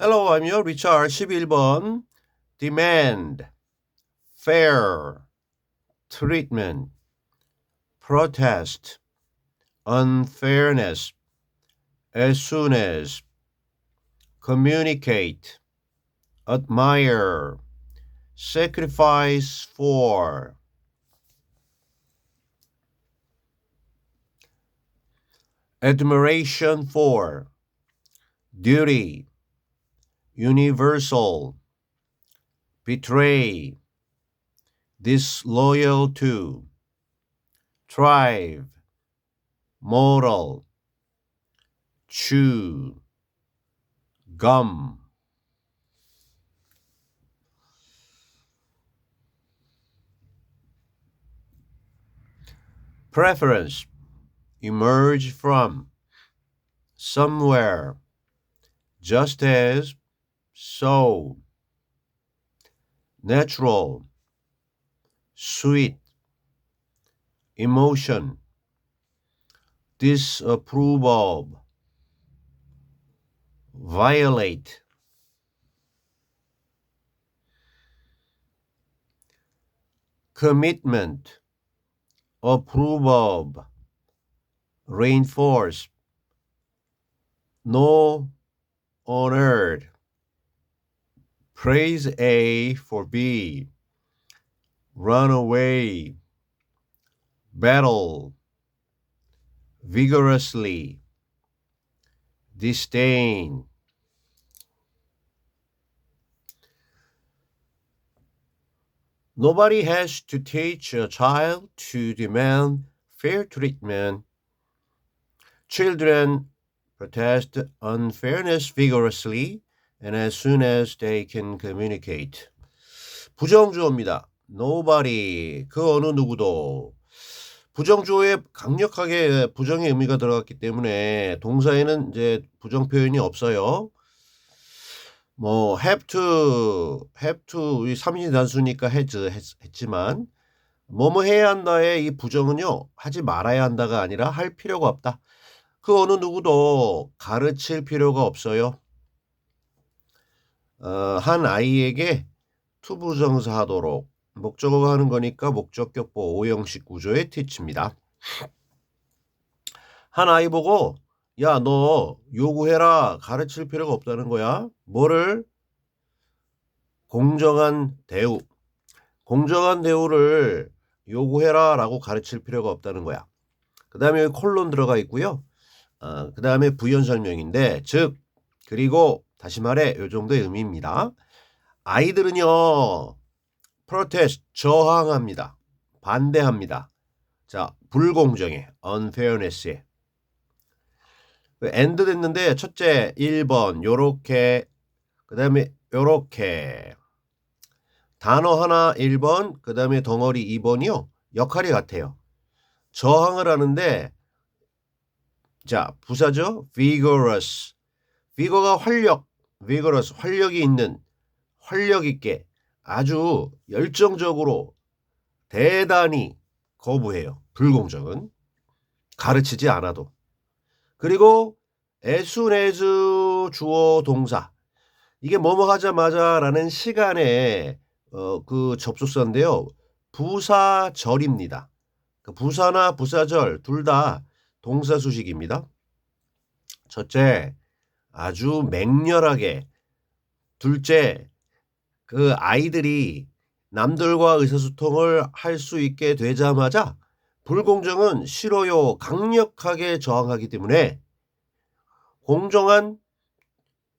Hello, I'm your Richard 11번 demand fair treatment protest unfairness as soon as communicate admire sacrifice for. Admiration for. Duty universal, betray, disloyal to, thrive, moral, chew, gum. Preference, emerge from, somewhere, just as, so, natural, sweet, emotion, disapprove of, violate, commitment, approve of, reinforce, no honored. Praise A for B. Run away. Battle. Vigorously. Disdain. Nobody has to teach a child to demand fair treatment. Children protest unfairness vigorously and as soon as they can communicate. 부정주어입니다. nobody 그 어느 누구도 부정주어에 강력하게 부정의 의미가 들어갔기 때문에 동사에는 이제 부정 표현이 없어요. 뭐 have to, have to 이 3인칭 단수니까 has 했, 했지만 뭐뭐 해야 한다의 이 부정은요 하지 말아야 한다가 아니라 할 필요가 없다. 그 어느 누구도 가르칠 필요가 없어요. 어, 한 아이에게 투부정사 하도록 목적어가 하는 거니까 목적격보 오형식 구조의 티치입니다. 한 아이 보고 야 너 요구해라 가르칠 필요가 없다는 거야. 뭐를 공정한 대우 공정한 대우를 요구해라 라고 가르칠 필요가 없다는 거야. 그 다음에 콜론 들어가 있고요. 어, 그 다음에 부연 설명인데 즉 그리고 다시 말해 요 정도의 의미입니다. 아이들은요 protest 저항합니다. 반대합니다. 자 불공정에 unfairness에 end 됐는데 첫째 1번 요렇게 그 다음에 요렇게 단어 하나 1번 그 다음에 덩어리 2번이요 역할이 같아요. 저항을 하는데 자, 부사죠. vigorous. vigor가 활력, vigorous, 활력이 있는, 활력 있게, 아주 열정적으로, 대단히 거부해요. 불공정은. 가르치지 않아도. 그리고 as 주어 동사. 이게 뭐뭐 하자마자 라는 시간에 어, 그 접속사인데요. 부사절입니다. 그 부사나 부사절 둘 다 동사 수식입니다. 첫째, 아주 맹렬하게. 둘째, 그 아이들이 남들과 의사소통을 할 수 있게 되자마자 불공정은 싫어요. 강력하게 저항하기 때문에 공정한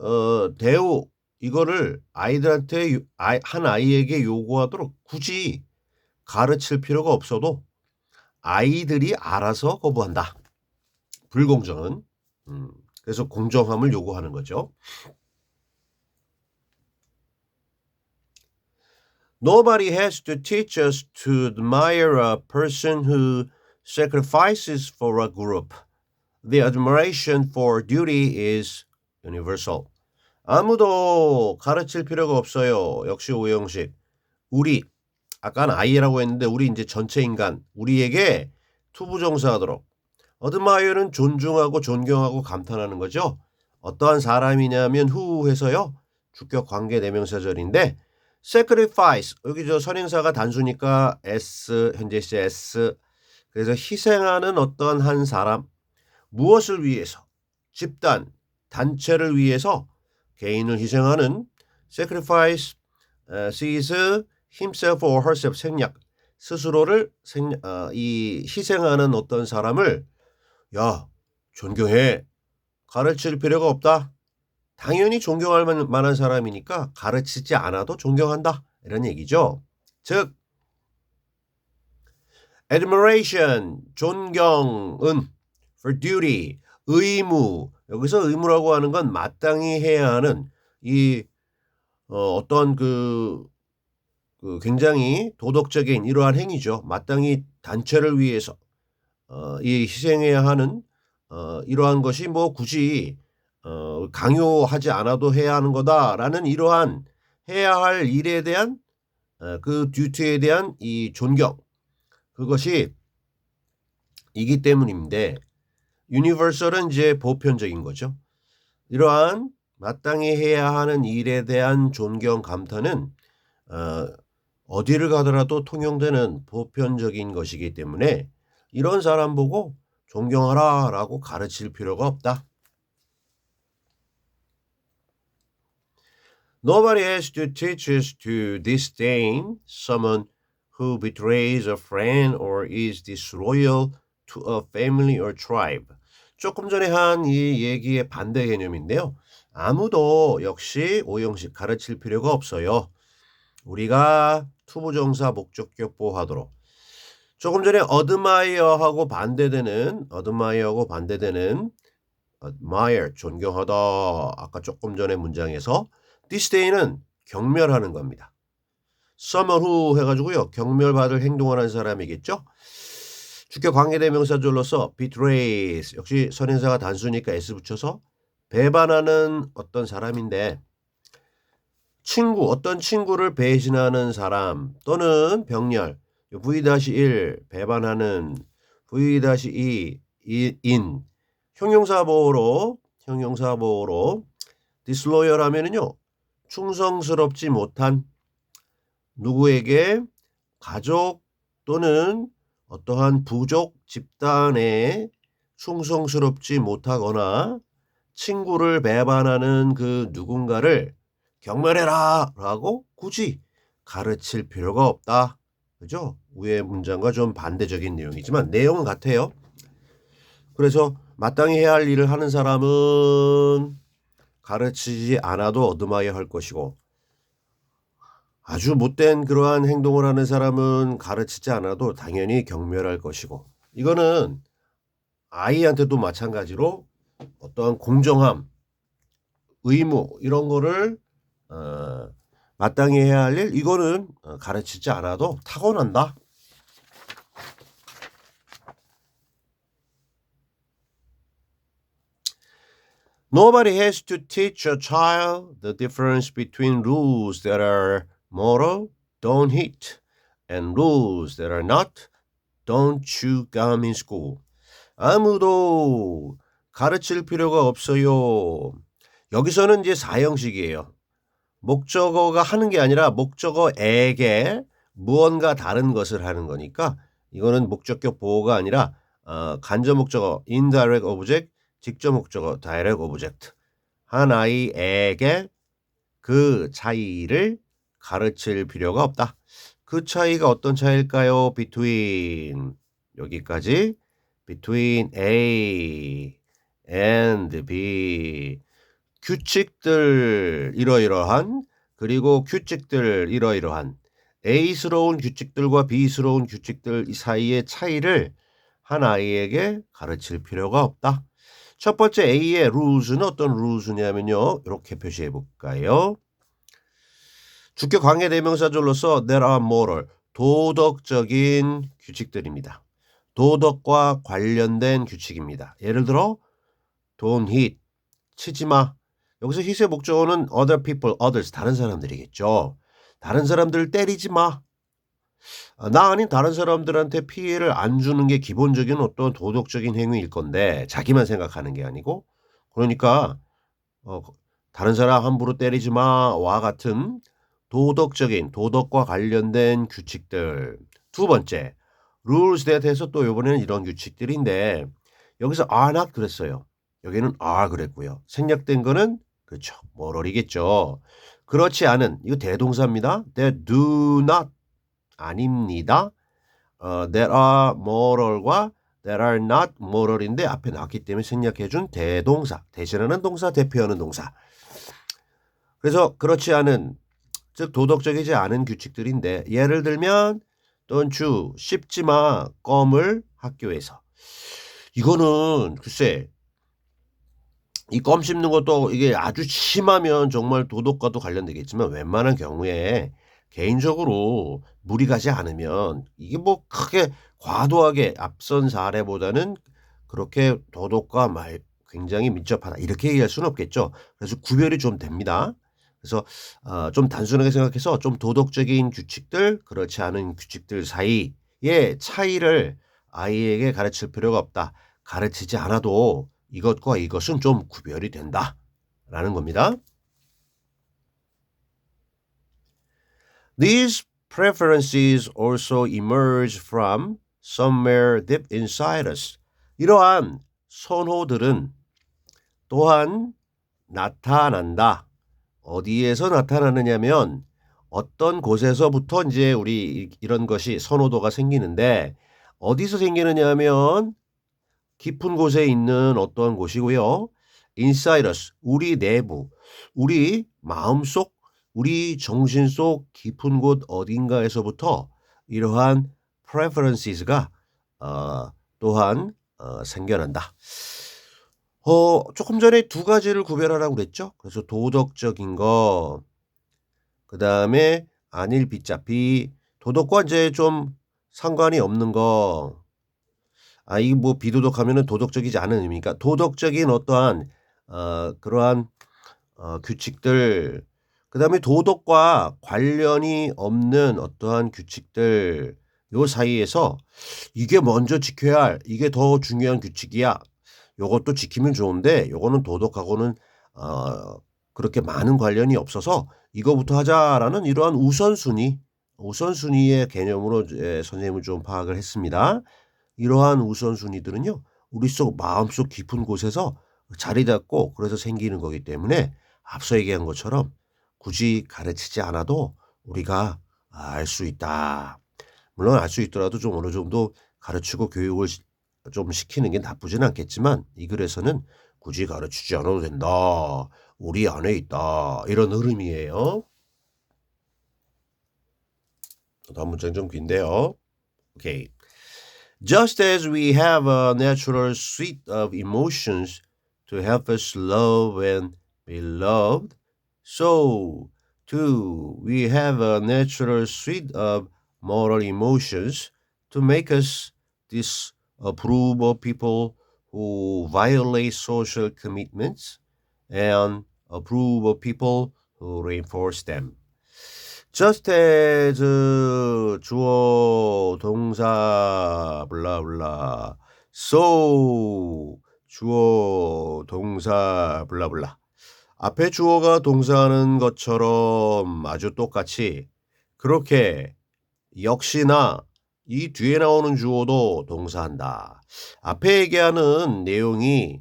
어, 대우 이거를 아이들한테 한 아이에게 요구하도록 굳이 가르칠 필요가 없어도 아이들이 알아서 거부한다. 불공정은 음, 그래서 공정함을 요구하는 거죠. Nobody has to teach us to admire a person who sacrifices for a group. The admiration for duty is universal. 아무도 가르칠 필요가 없어요. 역시 오형식. 우리 아까는 아이라고 했는데 우리 이제 전체 인간 우리에게 투부정사하도록 어드마이어는 존중하고 존경하고 감탄하는 거죠. 어떠한 사람이냐면 후 해서요. 주격 관계 대명사절인데 sacrifice 여기 저 선행사가 단수니까 s 현재 시 s 그래서 희생하는 어떤 한 사람 무엇을 위해서 집단 단체를 위해서 개인을 희생하는 sacrifice uh, sees himself or herself 생략 스스로를 생, 어, 이 희생하는 어떤 사람을 야 존경해 가르칠 필요가 없다. 당연히 존경할 만- 만한 사람이니까 가르치지 않아도 존경한다. 이런 얘기죠. 즉 admiration 존경은 for duty 의무 여기서 의무라고 하는 건 마땅히 해야 하는 이 어, 어떤 그, 그 굉장히 도덕적인 이러한 행위죠. 마땅히 단체를 위해서 어, 이 희생해야 하는 어, 이러한 것이 뭐 굳이 어, 강요하지 않아도 해야 하는 거다라는 이러한 해야 할 일에 대한 어, 그 듀티에 대한 이 존경 그것이 이기 때문인데 유니버설은 이제 보편적인 거죠. 이러한 마땅히 해야 하는 일에 대한 존경 감탄은 어, 어디를 가더라도 통용되는 보편적인 것이기 때문에 이런 사람 보고 존경하라 라고 가르칠 필요가 없다. Nobody has to teach us to disdain someone who betrays a friend or is disloyal to a family or tribe. 조금 전에 한 이 얘기의 반대 개념인데요. 아무도 역시 오형식 가르칠 필요가 없어요. 우리가 투부정사 목적격 보호하도록 조금 전에 admire하고 반대되는 admire하고 반대되는 admire 존경하다 아까 조금 전에 문장에서 disdain은 경멸하는 겁니다. someone who 해가지고요 경멸받을 행동을 한 사람이겠죠. 주격 관계대명사절로서 betrays 역시 선행사가 단수니까 s 붙여서 배반하는 어떤 사람인데 친구 어떤 친구를 배신하는 사람 또는 병렬 V-1 배반하는 V-2 인 형용사보호로 형용사보호로 disloyal 하면은요 충성스럽지 못한 누구에게 가족 또는 어떠한 부족 집단에 충성스럽지 못하거나 친구를 배반하는 그 누군가를 경멸해라 라고 굳이 가르칠 필요가 없다. 그죠? 위의 문장과 좀 반대적인 내용이지만 내용은 같아요. 그래서 마땅히 해야 할 일을 하는 사람은 가르치지 않아도 얻음아야 할 것이고 아주 못된 그러한 행동을 하는 사람은 가르치지 않아도 당연히 경멸할 것이고 이거는 아이한테도 마찬가지로 어떠한 공정함, 의무 이런 거를 어, 마땅히 해야 할 일 이거는 어, 가르치지 않아도 타고난다. Nobody has to teach a child the difference between rules that are moral, don't hit, and rules that are not, don't chew gum in school. 아무도 가르칠 필요가 없어요. 여기서는 이제 사형식이에요. 목적어가 하는 게 아니라 목적어에게 무언가 다른 것을 하는 거니까 이거는 목적격 보호가 아니라 어, 간접 목적어 indirect object, 직접 목적어 direct object 한 아이에게 그 차이를 가르칠 필요가 없다. 그 차이가 어떤 차이일까요? between 여기까지 between A and B 규칙들 이러이러한 그리고 규칙들 이러이러한 A스러운 규칙들과 B스러운 규칙들 사이의 차이를 한 아이에게 가르칠 필요가 없다. 첫 번째 A의 rules는 어떤 rules냐면요. 이렇게 표시해 볼까요? 주격 관계 대명사절로서 there are moral 도덕적인 규칙들입니다. 도덕과 관련된 규칙입니다. 예를 들어 don't hit 치지 마. 여기서 hit의 목적어는 other people, others 다른 사람들이겠죠. 다른 사람들을 때리지 마. 아, 나 아닌 다른 사람들한테 피해를 안 주는 게 기본적인 어떤 도덕적인 행위일 건데 자기만 생각하는 게 아니고 그러니까 어, 다른 사람 함부로 때리지 마와 같은 도덕적인 도덕과 관련된 규칙들. 두 번째, rules that에서 또 이번에는 이런 규칙들인데 여기서 are not 그랬어요. 여기는 are 그랬고요. 생략된 거는 그렇죠. moral이겠죠. 그렇지 않은 이거 대동사입니다. that do not 아닙니다. 어, that are moral과 that are not moral인데 앞에 나왔기 때문에 생략해준 대동사 대신하는 동사 대표하는 동사. 그래서 그렇지 않은 즉 도덕적이지 않은 규칙들인데 예를 들면 don't you 씹지 마 껌을 학교에서 이거는 글쎄 이 껌 씹는 것도 이게 아주 심하면 정말 도덕과도 관련되겠지만 웬만한 경우에 개인적으로 무리 가지 않으면 이게 뭐 크게 과도하게 앞선 사례보다는 그렇게 도덕과 말 굉장히 밀접하다 이렇게 얘기할 수는 없겠죠. 그래서 구별이 좀 됩니다. 그래서 어, 좀 단순하게 생각해서 좀 도덕적인 규칙들 그렇지 않은 규칙들 사이의 차이를 아이에게 가르칠 필요가 없다. 가르치지 않아도 이것과 이것은 좀 구별이 된다 라는 겁니다. These preferences also emerge from somewhere deep inside us. 이러한 선호들은 또한 나타난다. 어디에서 나타나느냐면 어떤 곳에서부터 이제 우리 이런 것이 선호도가 생기는데 어디서 생기느냐면 깊은 곳에 있는 어떤 곳이고요. inside us, 우리 내부, 우리 마음 속, 우리 정신 속 깊은 곳 어딘가에서부터 이러한 preferences가 어, 또한 어, 생겨난다. 어, 조금 전에 두 가지를 구별하라고 그랬죠. 그래서 도덕적인 거, 그 다음에 안일 비자비, 도덕과 이제 좀 상관이 없는 거. 아, 이뭐 비도덕하면은 도덕적이지 않은 의미니까 도덕적인 어떠한 어, 그러한 어, 규칙들, 그 다음에 도덕과 관련이 없는 어떠한 규칙들, 요 사이에서 이게 먼저 지켜야 할, 이게 더 중요한 규칙이야. 요것도 지키면 좋은데 요거는 도덕하고는 어 그렇게 많은 관련이 없어서 이거부터 하자라는 이러한 우선순위 우선순위의 개념으로 예, 선생님은 좀 파악을 했습니다. 이러한 우선순위들은요 우리 속 마음속 깊은 곳에서 자리 잡고 그래서 생기는 거기 때문에 앞서 얘기한 것처럼 굳이 가르치지 않아도 우리가 알 수 있다. 물론 알 수 있더라도 좀 어느 정도 가르치고 교육을 좀 시키는 게 나쁘진 않겠지만 이 글에서는 굳이 가르치지 않아도 된다. 우리 안에 있다. 이런 흐름이에요. 다음 문장 좀 긴데요. 오케이. Just as we have a natural suite of emotions to help us love and be loved, so too we have a natural suite of moral emotions to make us disapprove of people who violate social commitments and approve of people who reinforce them. Just as 주어 동사 블라 블라 so 주어 동사 블라 블라 앞에 주어가 동사하는 것처럼 아주 똑같이 그렇게 역시나 이 뒤에 나오는 주어도 동사한다. 앞에 얘기하는 내용이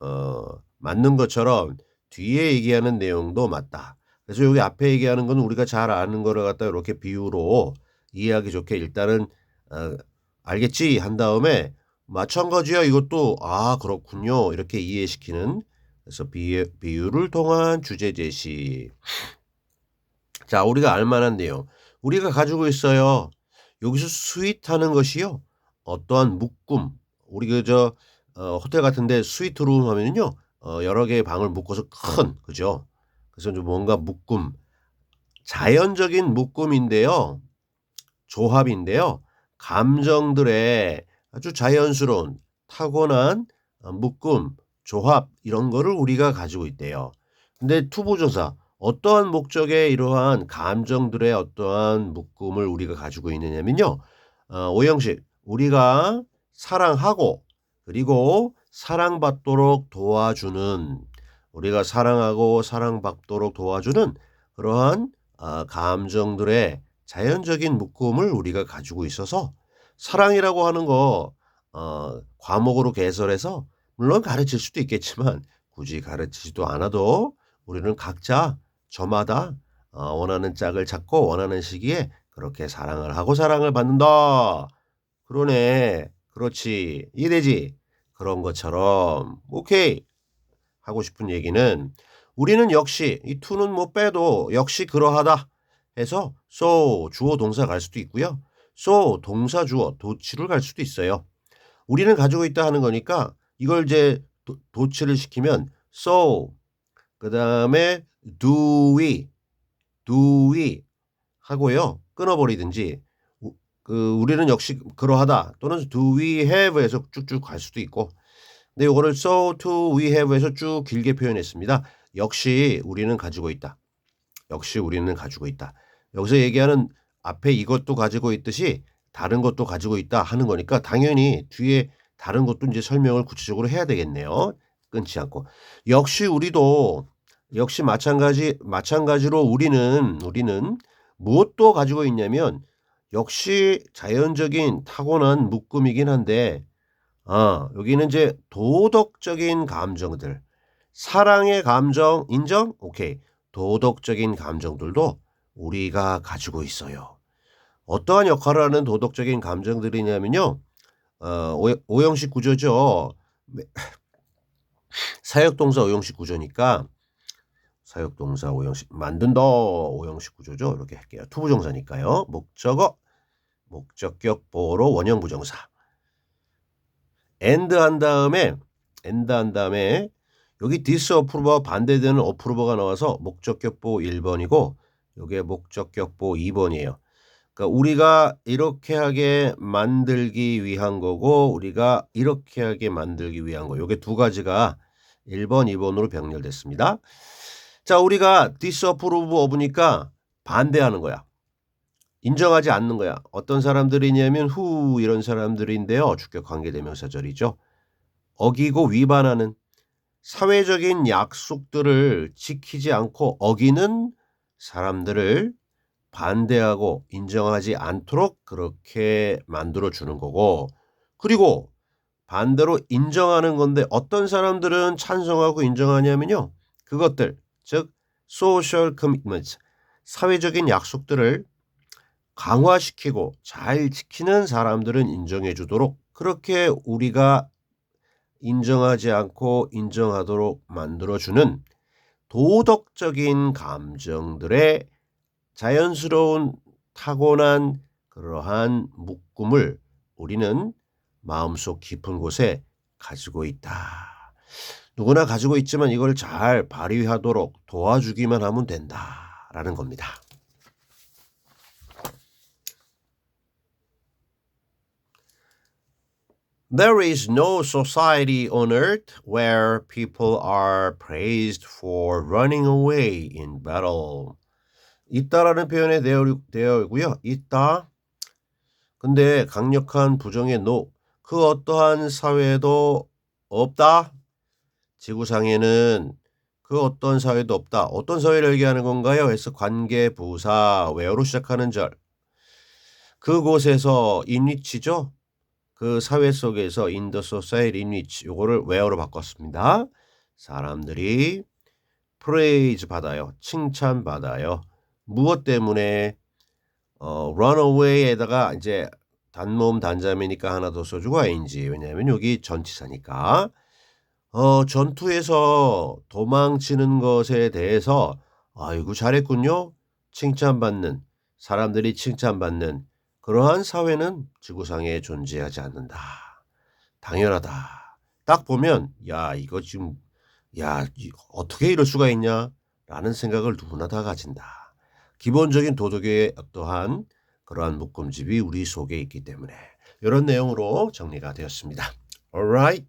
어, 맞는 것처럼 뒤에 얘기하는 내용도 맞다. 그래서 여기 앞에 얘기하는 건 우리가 잘 아는 거를 갖다 이렇게 비유로 이해하기 좋게 일단은 어, 알겠지 한 다음에 마찬가지야 이것도 아 그렇군요 이렇게 이해시키는 그래서 비유, 비유를 통한 주제 제시. 자 우리가 알만한 내용 우리가 가지고 있어요. 여기서 스윗하는 것이요. 어떠한 묶음. 우리 그저 어, 호텔 같은데 스위트룸 하면요. 어, 여러 개의 방을 묶어서 큰 그죠. 그래서 좀 뭔가 묶음. 자연적인 묶음인데요. 조합인데요. 감정들의 아주 자연스러운 타고난 어, 묶음, 조합 이런 거를 우리가 가지고 있대요. 근데 투부조사 어떠한 목적에 이러한 감정들의 어떠한 묶음을 우리가 가지고 있느냐면요. 어, 오형식 우리가 사랑하고 그리고 사랑받도록 도와주는 우리가 사랑하고 사랑받도록 도와주는 그러한 아, 감정들의 자연적인 묶음을 우리가 가지고 있어서 사랑이라고 하는 거 어, 과목으로 개설해서 물론 가르칠 수도 있겠지만 굳이 가르치지도 않아도 우리는 각자 저마다 어, 원하는 짝을 찾고 원하는 시기에 그렇게 사랑을 하고 사랑을 받는다. 그러네. 그렇지. 이해되지? 그런 것처럼 오케이. 하고 싶은 얘기는 우리는 역시 이 투는 뭐 빼도 역시 그러하다 해서 so 주어 동사 갈 수도 있고요. so 동사 주어 도치를 갈 수도 있어요. 우리는 가지고 있다 하는 거니까 이걸 이제 도, 도치를 시키면 so 그다음에 do we do we 하고요. 끊어버리든지 우- 그 우리는 역시 그러하다 또는 do we have에서 쭉쭉 갈 수도 있고 근데 이거를 so to we have에서 쭉 길게 표현했습니다. 역시 우리는 가지고 있다. 역시 우리는 가지고 있다. 여기서 얘기하는 앞에 이것도 가지고 있듯이 다른 것도 가지고 있다 하는 거니까 당연히 뒤에 다른 것도 이제 설명을 구체적으로 해야 되겠네요. 끊지 않고. 역시 우리도 역시 마찬가지 마찬가지로 우리는 우리는 무엇도 가지고 있냐면 역시 자연적인 타고난 묶음이긴 한데 아, 여기는 이제 도덕적인 감정들 사랑의 감정 인정? 오케이. 도덕적인 감정들도 우리가 가지고 있어요. 어떠한 역할을 하는 도덕적인 감정들이냐면요. 어, 오- 오형식 구조죠. 사역동사 오형식 구조니까 사역동사 오형식 만든다 오형식 구조죠. 이렇게 할게요. 투부정사니까요. 목적어 목적격 보로 원형 부정사. And 한 다음에 and 한 다음에 여기 this approver 반대되는 approver가 나와서 목적격보 1번이고 요게 목적격보 2번이에요. 그러니까 우리가 이렇게 하게 만들기 위한 거고 우리가 이렇게 하게 만들기 위한 거. 요게 두 가지가 1번, 2번으로 병렬됐습니다. 자, 우리가 disapprove of니까 반대하는 거야. 인정하지 않는 거야. 어떤 사람들이냐면 who 이런 사람들인데요. 주격 관계대명사절이죠. 어기고 위반하는 사회적인 약속들을 지키지 않고 어기는 사람들을 반대하고 인정하지 않도록 그렇게 만들어 주는 거고 그리고 반대로 인정하는 건데 어떤 사람들은 찬성하고 인정하냐면요. 그것들 즉 social commitments 사회적인 약속들을 강화시키고 잘 지키는 사람들은 인정해 주도록 그렇게 우리가 인정하지 않고 인정하도록 만들어주는 도덕적인 감정들의 자연스러운 타고난 그러한 묶음을 우리는 마음속 깊은 곳에 가지고 있다. 누구나 가지고 있지만 이걸 잘 발휘하도록 도와주기만 하면 된다 라는 겁니다. There is no society on earth where people are praised for running away in battle. 있다라는 표현에 되어, 있고요. 있다. 근데 강력한 부정의 no. 그 어떠한 사회도 없다. 지구상에는 그 어떤 사회도 없다. 어떤 사회를 얘기하는 건가요? 해서 관계 부사 외어로 시작하는 절. 그곳에서 인위치죠. 그 사회 속에서 in the society in which 요거를 where로 바꿨습니다. 사람들이 praise 받아요. 칭찬 받아요. 무엇 때문에 어, runaway에다가 이제 단모음 단자매니까 하나 더 써주고 ing 왜냐하면 여기 전치사니까 어, 전투에서 도망치는 것에 대해서 아이고 잘했군요. 칭찬받는 사람들이 칭찬받는 그러한 사회는 지구상에 존재하지 않는다. 당연하다. 딱 보면 야 이거 지금 야 이- 어떻게 이럴 수가 있냐? 라는 생각을 누구나 다 가진다. 기본적인 도덕의 어떠한 그러한 묶음집이 우리 속에 있기 때문에 이런 내용으로 정리가 되었습니다. Alright.